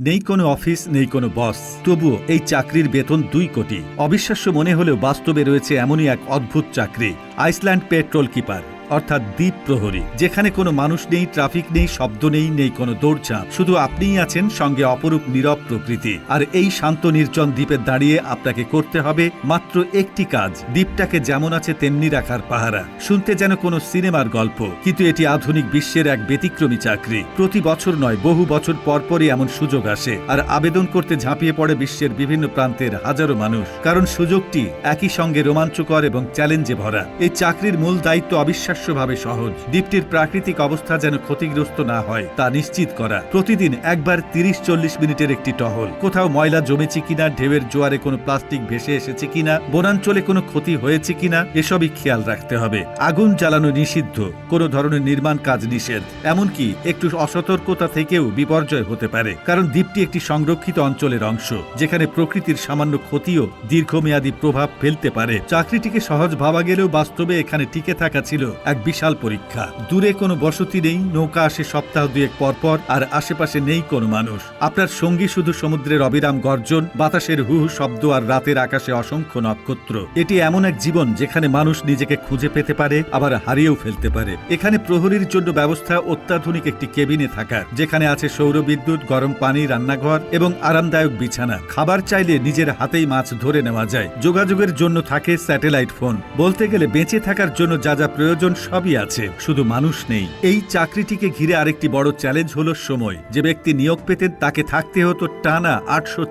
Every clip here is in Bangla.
নেই কোনো অফিস, নেই কোনো বস। তবুও এই চাকরির বেতন দুই কোটি। অবিশ্বাস্য মনে হলেও বাস্তবে রয়েছে এমনই এক অদ্ভুত চাকরি, আইসল্যান্ড পেট্রোল কিপার। অর্থাৎ দ্বীপ প্রহরী, যেখানে কোনো মানুষ নেই, ট্রাফিক নেই, শব্দ নেই নেই কোনো দৌড়ঝাঁপ। শুধু আপনিই আছেন, সঙ্গে অপরূপ নীরব প্রকৃতি। আর এই শান্ত নির্জন দ্বীপে দাঁড়িয়ে আপনাকে করতে হবে মাত্র একটি কাজ, দ্বীপটাকে যেমন আছে তেমনি রাখার পাহারা। শুনতে যেন কোনো সিনেমার গল্প, কিন্তু এটি আধুনিক বিশ্বের এক ব্যতিক্রমী চাকরি। প্রতি বছর নয়, বহু বছর পরপরই এমন সুযোগ আসে। আর আবেদন করতে ঝাঁপিয়ে পড়ে বিশ্বের বিভিন্ন প্রান্তের হাজারো মানুষ। কারণ সুযোগটি একই সঙ্গে রোমাঞ্চকর এবং চ্যালেঞ্জে ভরা। এই চাকরির মূল দায়িত্ব অবিশ্বাস্যভাবে সহজ। দ্বীপটির প্রাকৃতিক অবস্থা যেন ক্ষতিগ্রস্ত না হয়, তা নিশ্চিত করা। প্রতিদিন একবার তিরিশ চল্লিশ মিনিটের একটি টহল। কোথাও ময়লা জমেছে কিনা, ঢেউয়ের জোয়ারে কোনো প্লাস্টিক ভেসে এসেছে কিনা, বনাঞ্চলে কোনো ক্ষতি হয়েছে কিনা, এসবই খেয়াল রাখতে হবে। আগুন জ্বালানো নিষিদ্ধ, কোনো ধরনের নির্মাণ কাজ নিষেধ। এমনকি একটু অসতর্কতা থেকেও বিপর্যয় হতে পারে, কারণ দ্বীপটি একটি সংরক্ষিত অঞ্চলের অংশ, যেখানে প্রকৃতির সামান্য ক্ষতিও দীর্ঘমেয়াদী প্রভাব ফেলতে পারে। চাকরিটিকে সহজ ভাবা গেলেও বাস্তবে এখানে টিকে থাকা ছিল এক বিশাল পরীক্ষা। দূরে কোনো বসতি নেই, নৌকা আসে সপ্তাহ দুয়েক পর পর, আর আশেপাশে নেই কোনো মানুষ। আপনার সঙ্গী শুধু সমুদ্রের অবিরাম গর্জন, বাতাসের হু শব্দ আর রাতের আকাশে অসংখ্য নক্ষত্র। এটি এমন এক জীবন যেখানে মানুষ নিজেকে খুঁজে পেতে পারে, আবার হারিয়েও ফেলতে পারে। এখানে প্রহরীর জন্য ব্যবস্থা অত্যাধুনিক একটি কেবিনে থাকার, যেখানে আছে সৌরবিদ্যুৎ গরম পানি, রান্নাঘর এবং আরামদায়ক বিছানা। খাবার চাইলে নিজের হাতেই মাছ ধরে নেওয়া যায়। যোগাযোগের জন্য থাকে স্যাটেলাইট ফোন। বলতে গেলে বেঁচে থাকার জন্য যা যা প্রয়োজন সবই আছে, শুধু মানুষ নেই। এই চাকরিটিকে ঘিরে আরেকটি বড় চ্যালেঞ্জ হলো সময়। যে ব্যক্তি নিয়োগ পেতেন, তাকে থাকতে হতো টানা আটশো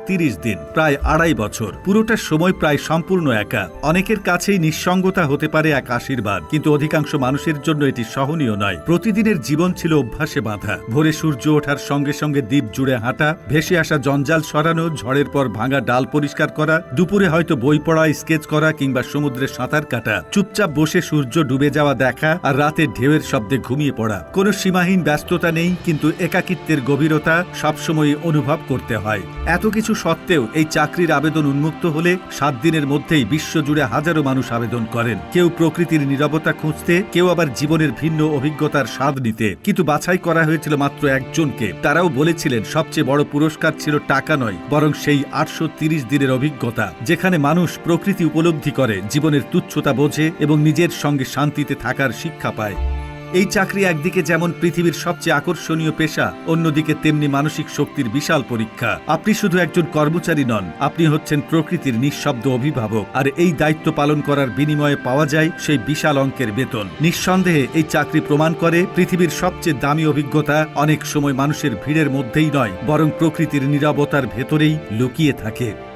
দিন, প্রায় আড়াই বছর। পুরোটা সময় প্রায় সম্পূর্ণ একা। অনেকের কাছেই নিঃসঙ্গতা হতে পারে এক আশীর্বাদ, কিন্তু অধিকাংশ মানুষের জন্য এটি সহনীয় নয়। প্রতিদিনের জীবন ছিল অভ্যাসে বাঁধা। ভোরে সূর্য ওঠার সঙ্গে সঙ্গে দ্বীপ জুড়ে হাঁটা, ভেসে আসা জঞ্জাল সরানো, ঝড়ের পর ভাঙা ডাল পরিষ্কার করা, দুপুরে হয়তো বই পড়া, স্কেচ করা, কিংবা সমুদ্রে সাঁতার কাটা। চুপচাপ বসে সূর্য ডুবে যাওয়া দেখা আর রাতে ঢেউয়ের শব্দে ঘুমিয়ে পড়া। কোনো সীমাহীন ব্যস্ততা নেই, কিন্তু একাকিত্বের গভীরতা সবসময় অনুভব করতে হয়। এত কিছু সত্ত্বেও এই চাকরির আবেদন উন্মুক্ত হলে সাত দিনের মধ্যেই বিশ্বজুড়ে হাজারো মানুষ আবেদন করেন। কেউ প্রকৃতির নিরবতা খুঁজতে, কেউ আবার জীবনের ভিন্ন অভিজ্ঞতার স্বাদ নিতে। কিন্তু বাছাই করা হয়েছিল মাত্র একজনকে। তারাও বলেছিলেন, সবচেয়ে বড় পুরস্কার ছিল টাকা নয়, বরং সেই আটশো দিনের অভিজ্ঞতা, যেখানে মানুষ প্রকৃতি উপলব্ধি করে, জীবনের তুচ্ছতা বোঝে এবং নিজের সঙ্গে শান্তিতে থাকার শিক্ষা পায়। এই চাকরি একদিকে যেমন পৃথিবীর সবচেয়ে আকর্ষণীয় পেশা, অন্যদিকে তেমনি মানসিক শক্তির বিশাল পরীক্ষা। আপনি শুধু একজন কর্মচারী নন, আপনি হচ্ছেন প্রকৃতির নিঃশব্দ অভিভাবক। আর এই দায়িত্ব পালন করার বিনিময়ে পাওয়া যায় সেই বিশাল অঙ্কের বেতন। নিঃসন্দেহে এই চাকরি প্রমাণ করে পৃথিবীর সবচেয়ে দামি অভিজ্ঞতা অনেক সময় মানুষের ভিড়ের মধ্যেই নয়, বরং প্রকৃতির নীরবতার ভেতরেই লুকিয়ে থাকে।